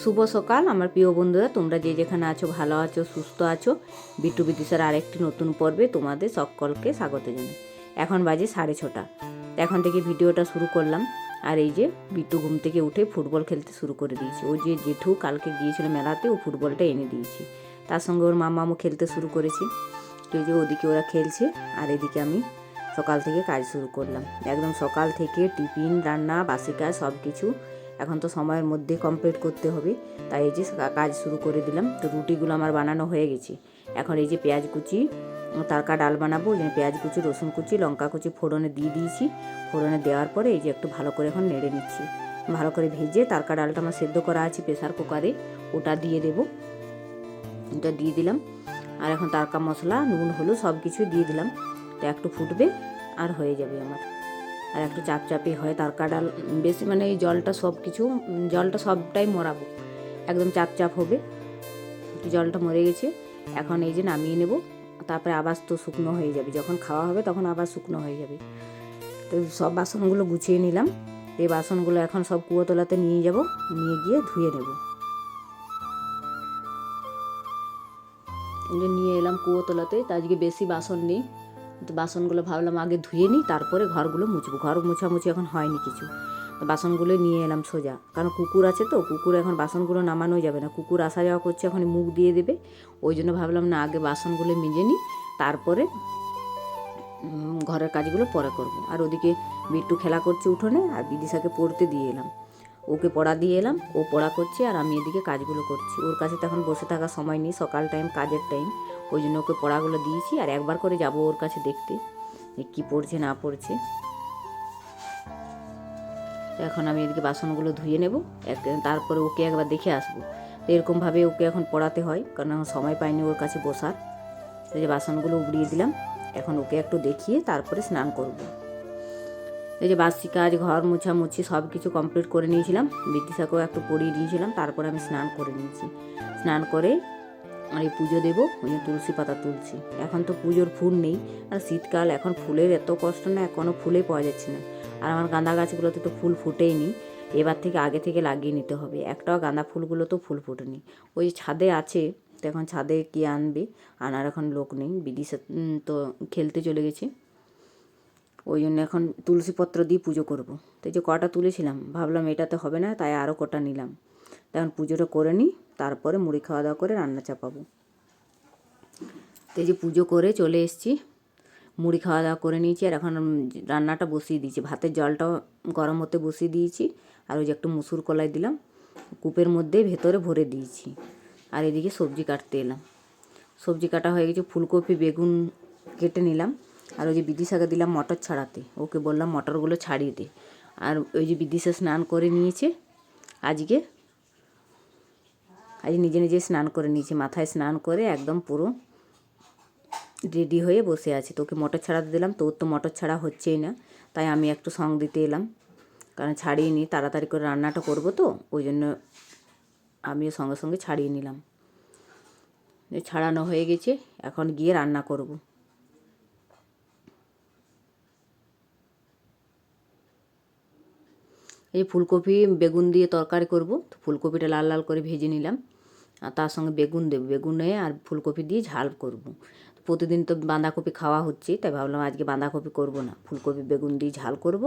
শুভ সকাল, আমার প্রিয় বন্ধুরা। তোমরা যে যেখানে আছো, ভালো আছো, সুস্থ আছো, বিট্টু বিদিশার আরেকটি নতুন পর্বে তোমাদের সকলকে স্বাগত জানাই। এখন বাজে সাড়ে ছটা। এখন থেকে ভিডিওটা শুরু করলাম। আর এই যে বিট্টু ঘুম থেকে উঠে ফুটবল খেলতে শুরু করে দিয়েছে। ও যে জেঠু কালকে গিয়েছিল মেলাতে, ও ফুটবলটা এনে দিয়েছি। তার সঙ্গে ওর মামামও খেলতে শুরু করেছে। তো যে ওদিকে ওরা খেলছে, আর এদিকে আমি সকাল থেকে কাজ শুরু করলাম। একদম সকাল থেকে টিফিন, রান্না, বাসি কাজ সব কিছু এখন তো সময়ের মধ্যে কমপ্লিট করতে হবে। তাই এই যে কাজ শুরু করে দিলাম। তো রুটিগুলো আমার বানানো হয়ে গেছে। এখন এই যে পেঁয়াজ কুচি, তারকা ডাল বানাবো যে পেঁয়াজ কুচি, রসুন কুচি, লঙ্কা কুচি ফোড়নে দিয়ে দিয়েছি। ফোড়নে দেওয়ার পরে এই যে একটু ভালো করে এখন নেড়ে নিচ্ছি। ভালো করে ভেজে তারকা ডালটা আমার সেদ্ধ করা আছে প্রেসার কুকারে, ওটা দিয়ে দেবো। ওটা দিয়ে দিলাম। আর এখন তারকা মশলা, নুন, হলুদ সব কিছু দিয়ে দিলাম। তো একটু ফুটবে আর হয়ে যাবে আমার। আর একটু চাপ চাপি হয় তারকা ডাল বেশি মানে এই জলটা সব কিছু জলটা সবটাই মরাবো। একদম চাপ চাপ হবে। তো জলটা মরে গেছে। এখন এই যে নামিয়ে নেব, তারপরে আবার তো শুকনো হয়ে যাবে। যখন খাওয়া হবে তখন আবার শুকনো হয়ে যাবে। তো সব বাসনগুলো গুছিয়ে নিলাম। এই বাসনগুলো এখন সব কুয়োতলাতে নিয়ে যাব, নিয়ে গিয়ে ধুয়ে নেব। নিয়ে এলাম কুয়োতলাতে। তো আজকে বেশি বাসন নেই। বাসনগুলো ভাবলাম আগে ধুয়ে নিই, তারপরে ঘরগুলো মুছবো। ঘর মুছামুছি এখন হয়নি কিছু। বাসনগুলো নিয়ে এলাম সোজা। কারণ কুকুর আছে তো, কুকুর এখন বাসনগুলো নামানো যাবে না। কুকুর আসা যাওয়া করছে এখন মুখ দিয়ে দেবে। ওই জন্য ভাবলাম না, আগে বাসনগুলো মেজে নিই, তারপরে ঘরের কাজগুলো পরে করব। আর ওদিকে বিট্টু খেলা করছে উঠোনে, আর বিদিশাকে পড়তে দিয়ে এলাম। ওকে পড়া দিয়ে এলাম, ও পড়া করছে, আর আমি এদিকে কাজগুলো করছি। ওর কাছে তখন বসে থাকার সময় নেই, সকাল টাইম কাজের টাইম ওই জন্য ওকে পড়াগুলো দিয়েছি আর একবার করে যাব ওর কাছে দেখতে, যে কী পড়ছে, না পড়ছে। এখন আমি এদিকে বাসনগুলো ধুয়ে নেব, এক- তারপরে ওকে একবার দেখে আসব। তো এরকমভাবে ওকে এখন পড়াতে হয়, কারণ এখন সময় পাইনি ওর কাছে বসার। এই যে বাসনগুলো উগড়িয়ে দিলাম, এখন ওকে একটু দেখিয়ে তারপরে স্নান করব। এই যে বাসি কাজ, ঘর মুছামুছি সব কিছু কমপ্লিট করে নিয়েছিলাম বিদ্যুষাকেও একটু পড়িয়ে দিয়েছিলাম, তারপরে আমি স্নান করে নিয়েছি। স্নান করে আর এই পুজো দেবো, ওই তুলসী পাতা তুলছি। এখন তো পুজোর ফুল নেই, আর শীতকাল এখন ফুলের এত কষ্ট না এখনও ফুলে পাওয়া যাচ্ছে না। আর আমার গাঁদা গাছগুলোতে তো ফুল ফুটেই নি এবার থেকে আগে থেকে লাগিয়ে নিতে হবে। একটাও গাঁদা ফুলগুলো তো ফুল ফোটেনি। ওই ছাদে আছে, তো এখন ছাদে কি আনবে? আনার এখন লোক নেই, বিদিশা তো খেলতে চলে গেছে। ওই জন্য এখন তুলসীপত্র দিয়ে পুজো করব। তো যে কটা তুলেছিলাম, ভাবলাম এটাতে হবে না, তাই আরও কটা নিলাম। তখন পুজোটা করে নিই, তারপরে মুড়ি খাওয়া দাওয়া করে রান্না চাপাবো। এই যে পুজো করে চলে এসেছি, মুড়ি খাওয়া দাওয়া করে নিয়েছি, আর এখন রান্নাটা বসিয়ে দিয়েছি। ভাতের জলটা গরম হতে বসিয়ে দিয়েছি, আর ওই যে একটু মুসুর কলাই দিলাম, কূপের মধ্যে ভেতরে ভরে দিয়েছি। আর এদিকে সবজি কাটতে এলাম। সবজি কাটা হয়ে গেছে, ফুলকপি, বেগুন কেটে নিলাম, আর ওই যে বিদিশাকে দিলাম মটর ছাড়াতে। ওকে বললাম মটরগুলো ছাড়িয়ে দে। আর ওই যে বিদিশা স্নান করে নিয়েছে, আজকে আজ নিজে নিজে স্নান করে নিয়েছি, মাথায় স্নান করে একদম পুরো রেডি হয়ে বসে আছে। তোকে মটর ছাড়াতে দিলাম, তোর তো মটর ছাড়া হচ্ছেই না। তাই আমি একটু সং দিতে এলাম। কারণ ছাড়িয়ে নিই তাড়াতাড়ি করে রান্নাটা করব তো, ওই জন্য আমিও সঙ্গে সঙ্গে ছাড়িয়ে নিলাম। ছাড়ানো হয়ে গেছে, এখন গিয়ে রান্না করব। এই ফুলকপি বেগুন দিয়ে তরকারি করব, তো ফুলকপিটা লাল লাল করে ভেজে নিলাম। আর তার সঙ্গে বেগুন দেবো। বেগুনে আর ফুলকপি দিয়ে ঝাল করব। প্রতিদিন তো বাঁধাকপি খাওয়া হচ্ছে তাই ভাবলাম আজকে বাঁধাকপি করব না। ফুলকপি, বেগুন দিয়ে ঝাল করব।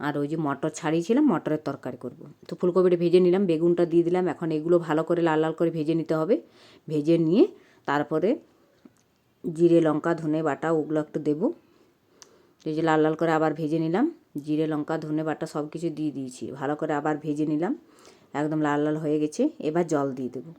আর ওই যে মটর ছাড়িয়েছিলাম, মটরের তরকারি করব। তো ফুলকপিটা ভেজে নিলাম, বেগুনটা দিয়ে দিলাম। এখন এগুলো ভালো করে লাল লাল করে ভেজে নিতে হবে। ভেজে নিয়ে তারপরে জিরে, লঙ্কা, ধনে বাটা ওগুলো একটু দেবো। এই যে লাল লাল করে আবার ভেজে নিলাম। জিরে, লঙ্কা, ধনে বাটা সব কিছু দিয়ে দিয়েছি। ভালো করে আবার ভেজে নিলাম। একদম লাল লাল হয়ে গেছে। এবার জল দিয়ে দেবো।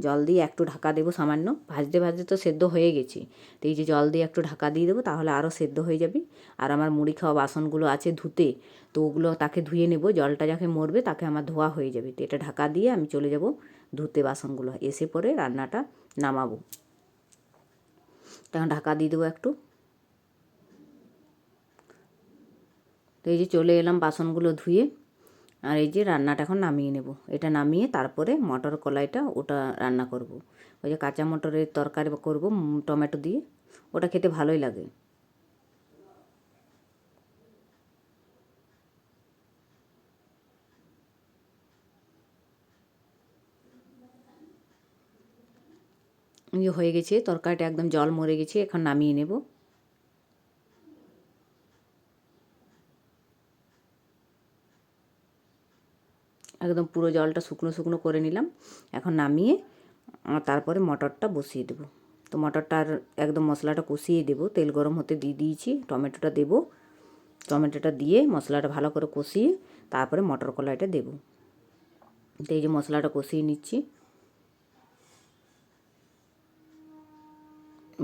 জল দিয়ে একটু ঢাকা দেবো সামান্য। ভাজতে ভাজতে তো সেদ্ধ হয়ে গেছে। তো এই যে জল দিয়ে একটু ঢাকা দিয়ে দেবো, তাহলে আরও সেদ্ধ হয়ে যাবে। আর আমার মুড়ি খাওয়া বাসনগুলো আছে ধুতে, তো ওগুলো তাকে ধুয়ে নেব। জলটা যাকে মরবে তাকে আমার ধোয়া হয়ে যাবে। তো এটা ঢাকা দিয়ে আমি চলে যাব ধুতে বাসনগুলো। এসে পরে রান্নাটা নামাবো। তখন ঢাকা দিয়ে দেবো একটু। তো এই যে চলে এলাম বাসনগুলো ধুয়ে। আর এই যে রান্নাটা এখন নামিয়ে নেব। এটা নামিয়ে তারপরে মটর কলাইটা ওটা রান্না করব। ওই যে কাঁচা মটরের তরকারি করব টমেটো দিয়ে। ওটা খেতে ভালোই লাগে। ইয়ে হয়ে গেছে, তরকারিটা একদম জল মরে গেছে, এখন নামিয়ে নেব। একদম পুরো জলটা শুকনো শুকনো করে নিলাম। এখন নামিয়ে তারপরে মটরটা বসিয়ে দেবো। তো মটরটা আর একদম মশলাটা কষিয়ে দেবো। তেল গরম হতে দিয়ে দিয়েছি, টমেটোটা দেবো। টমেটোটা দিয়ে মশলাটা ভালো করে কষিয়ে, তারপরে মটর কলাইটা দেবো। তো এই যে মশলাটা কষিয়ে নিচ্ছি।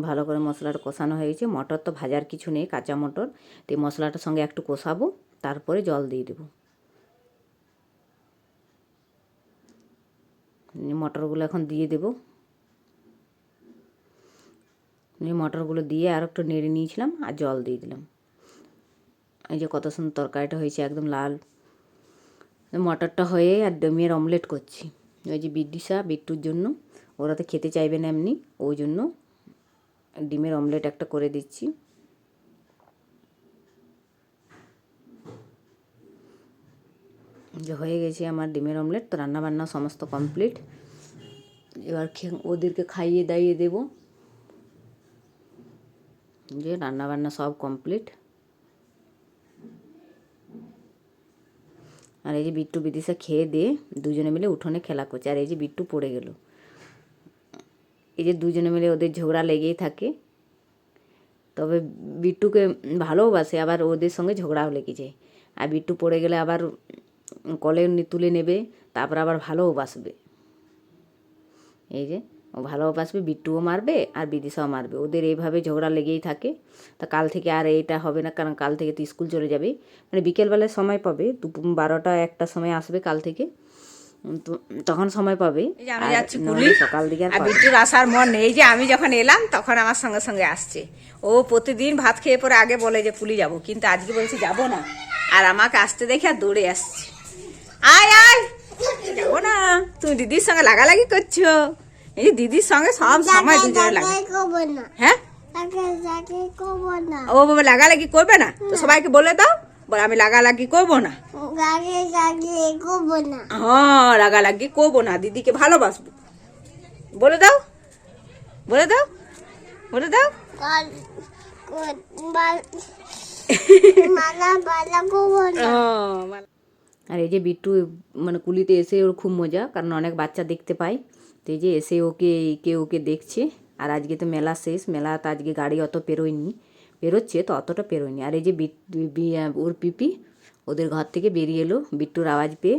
ভালো করে মশলাটা কষানো হয়ে গেছে। মটর তো ভাজার কিছু নেই, কাঁচা মটর। তো মশলাটার সঙ্গে একটু কষাবো, তারপরে জল দিয়ে দেবো। মটরগুলো এখন দিয়ে দেবো। মটরগুলো দিয়ে আর একটু নেড়ে নিয়েছিলাম আর জল দিয়ে দিলাম। এই যে কত সুন্দর তরকারিটা হয়েছে, একদম লাল। মটরটা হয়ে আর ডিমের অমলেট করছি। ওই যে বিদিশা বিট্টুর জন্য। ওরা তো খেতে চাইবে না এমনি। ওই জন্য ডিমের অমলেট একটা করে দিচ্ছি। যে হয়ে গেছে আমার ডিমের অমলেট, তো রান্নাবান্না সমস্ত কমপ্লিট এবার ওদেরকে খাইয়ে দাইয়ে দেবো। যে রান্নাবান্না সব কমপ্লিট আর এই যে বিট্টু বিদিশা খেয়ে দিয়ে দুজনে মিলে উঠোনে খেলা করছে। আর এই যে বিট্টু পড়ে গেল। এই যে দুজনে মিলে ওদের ঝগড়া লেগেই থাকে। তবে বিট্টুকে ভালোবাসে, আবার ওদের সঙ্গে ঝগড়াও লেগে যায় আর বিট্টু পড়ে গেলে আবার কলে তুলে নেবে তারপর আবার ভালোও বাসবে এই যে ও ভালোবাসবে বিট্টুও মারবে আর বিদিশাও মারবে। ওদের এইভাবে ঝগড়া লেগেই থাকে। তা কাল থেকে আর এইটা হবে না কারণ কাল থেকে তো স্কুল চলে যাবে। মানে বিকেলবেলায় সময় পাবে দুপুর বারোটা একটা সময় আসবে কাল থেকে। তো তখন সময় পাবে। আমি যাচ্ছি কুলি সকাল দিকে আর আর বিট্টুর আসার মন নেই। যে আমি যখন এলাম তখন আমার সঙ্গে সঙ্গে আসছে। ও প্রতিদিন ভাত খেয়ে পরে আগে বলে যে পুলি যাব। কিন্তু আজকে বলছি যাব না। আর আমাকে আসতে দেখে আর দৌড়ে আসছে। আয় আয়। যাব না তুমি দিদির সঙ্গে লাগালাগি করছ। এই দিদির সঙ্গে সব সময় দুজনে লাগে হ্যাঁ? ও বাবা লাগালাগি করবে না? তো সবাইকে বলে দাও বলে আমি লাগালাগি করব না। হ্যাঁ লাগালাগি করব না দিদিকে ভালোবাসবো। বলে দাও বলে দাও বলে দাও। মালা বালা করব না। আর এই যে বিট্টু মানে কুলিতে এসে ওর খুব মজা, কারণ অনেক বাচ্চা দেখতে পায়। তো এই যে এসে ওকে, কে ওকে দেখছে। আর আজকে তো মেলা শেষ, মেলা তো আজকে গাড়ি অত পেরোয়নি। পেরোচ্ছে তো অতটা পেরোয়নি। আর এই যে ওর পিপি, ওদের ঘর থেকে বেরিয়ে এলো বিট্টুর আওয়াজ পেয়ে।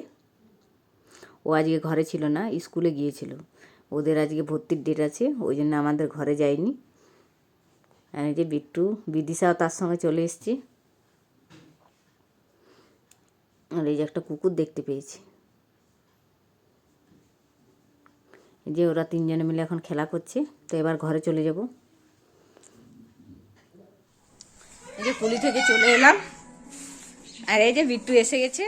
ও আজকে ঘরে ছিল না, স্কুলে গিয়েছিল। ওদের আজকে ভর্তির ডেট আছে, ওই জন্য আমাদের ঘরে যায়নি। আর এই যে বিট্টু, বিদিশাও তার সঙ্গে চলে এসছে। আর এই যে একটা কুকুর দেখতে পেয়েছি। এই যে ওরা তিনজনে মিলে এখন খেলা করছে, তো এবার ঘরে চলে যাব। এই যে কুলি থেকে চলে এলাম। আর এই যে বিট্টু এসে গেছে।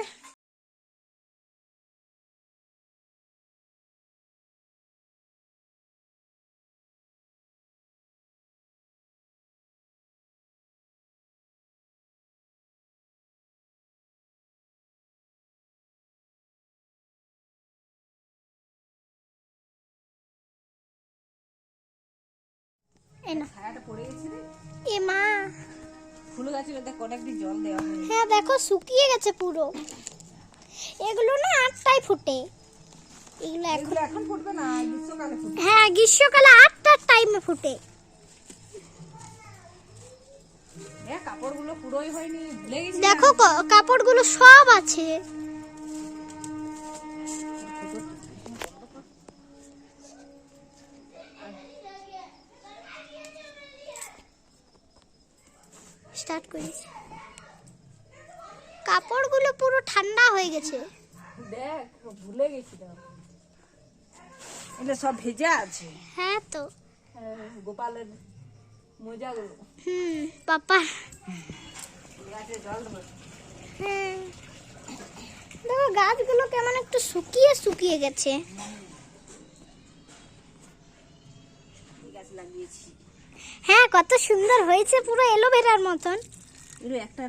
এ মা। ফুল দেখ অনেকদিন জল দেওয়া হ্যাঁ দেখো শুকিয়ে গেছে পুরো। এগুলো না আটটায় ফুটে। এগুলো এখন এখন ফুটবে না গ্রীষ্মকালে ফুটবে। হ্যাঁ গ্রীষ্মকালে আটটার টাইমে ফুটে। হ্যাঁ দেখো কাপড়গুলো সব আছে। স্টার্ট করিস কাপড়গুলো পুরো ঠান্ডা হয়ে গেছে। দেখ ভুলে গেছিলাম। এগুলো সব ভেজা আছে? হ্যাঁ তো। হ্যাঁ, গোপালের মোজাগুলো। হুম পাপা। গাছে জল হ্যাঁ। দেখো গাছগুলো কেমন একটু শুকিয়ে শুকিয়ে গেছে। গাছ লাগিয়েছি। হ্যাঁ কত সুন্দর হয়েছে পুরো এলোভেরার মতন। এগুলো একটা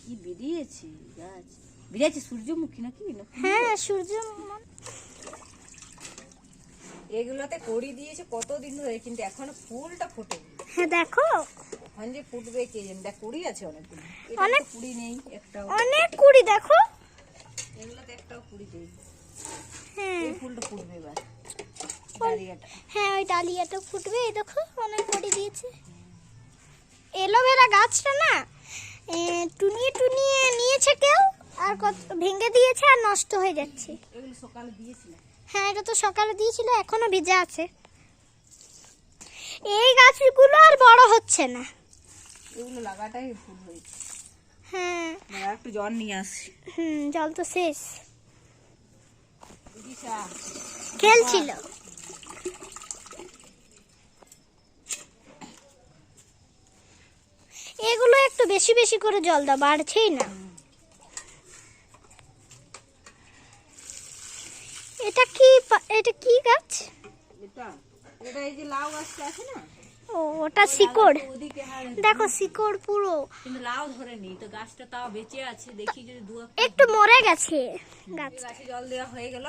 কি বেরিয়েছে গাছ। বেরিয়েছে সূর্যমুখী নাকি? না হ্যাঁ সূর্য এগুলোতে কড়ি দিয়েছে কতদিন ধরে কিন্তু এখনও ফুলটা ফোটে হ্যাঁ দেখো। এখন যে ফুটবে কে জানি দেখ কুড়ি আছে অনেকগুলো। অনেক- কুড়ি নেই একটা অনেক কুড়ি দেখো। এগুলোতে একটাও কুড়ি নেই। হ্যাঁ। এই ফুলটা ফুটবে এবার। হ্যাঁ ওই ডালিয়াটা ফুটবে এই দেখো অনেক কুড়ি দিয়েছে। এলোভেরা গাছটা না টুনিয়ে টুনিয়ে নিয়েছে কেউ আর কত ভেঙে দিয়েছে আর নষ্ট হয়ে যাচ্ছে। হ্যাঁ এটা তো সকালে দিয়েছিল এখনও ভিজে আছে। এই গাছগুলো আর বড় হচ্ছে না। এগুলো লাগাটাই ফুল হয়েছে। হ্যাঁ। একটু জল নিয়ে আসি। হুম জল তো শেষ। খেলছিল এগুলো একটু বেশি বেশি করে জল দাও বাড়ছেই না। এটা কি এটা কি গাছ? এটা এটা এই যে লাউ গাছটা আছে না? ও ওটা শিকড়। দেখো শিকড় পুরো। কিন্তু লাউ ধরেনি তো গাছটা তাও বেঁচে আছে দেখি যদি দু একটু মরে গেছে গাছ গাছে জল দেওয়া হয়ে গেল।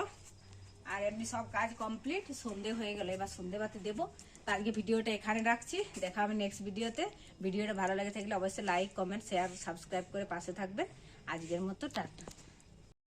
আর এমনি সব কাজ কমপ্লিট সন্ধে হয়ে গেল এবার সন্ধে বাতি দেবো। তো আজকে ভিডিওটা এখানে রাখছি। দেখা হবে নেক্সট ভিডিওতে। ভিডিওটা ভালো লাগে থাকলে অবশ্যই লাইক কমেন্ট শেয়ার সাবস্ক্রাইব করে পাশে থাকবেন। আজকের মতো টাটা।